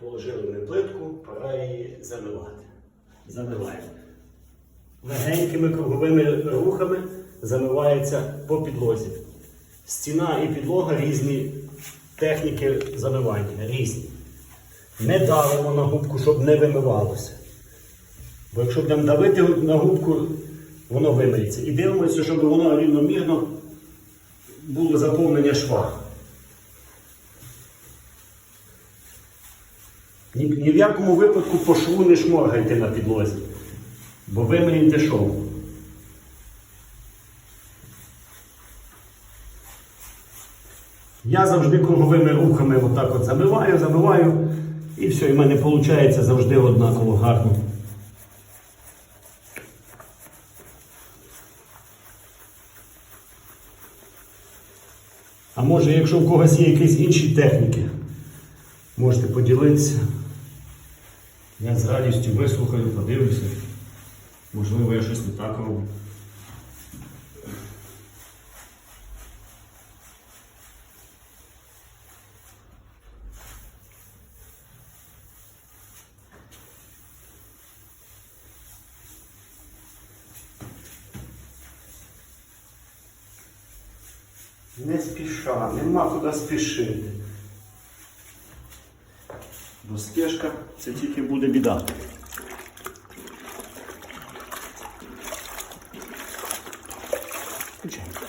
Положили ми плитку, пора її замивати. Замиваємо. Легенькими круговими рухами замивається по підлозі. Стіна і підлога різні техніки замивання, різні. Не давимо на губку, щоб не вимивалося. Бо якщо будемо давити на губку, воно вимиється. І дивимося, щоб воно рівномірно було заповнення шва. Ні, ні в якому випадку по шву не шморгайте на підлозі, бо вимиєте шов. Я завжди круговими рухами отак от забиваю, забиваю, і все, і в мене виходить завжди однаково гарно. А може, якщо в когось є якісь інші техніки, можете поділитися. Я з радістю вислухаю, подивлюся. Можливо, я щось не так роблю. Не спіша, нема куди спішити. Бо спешка це тільки буде біда. Включаємо.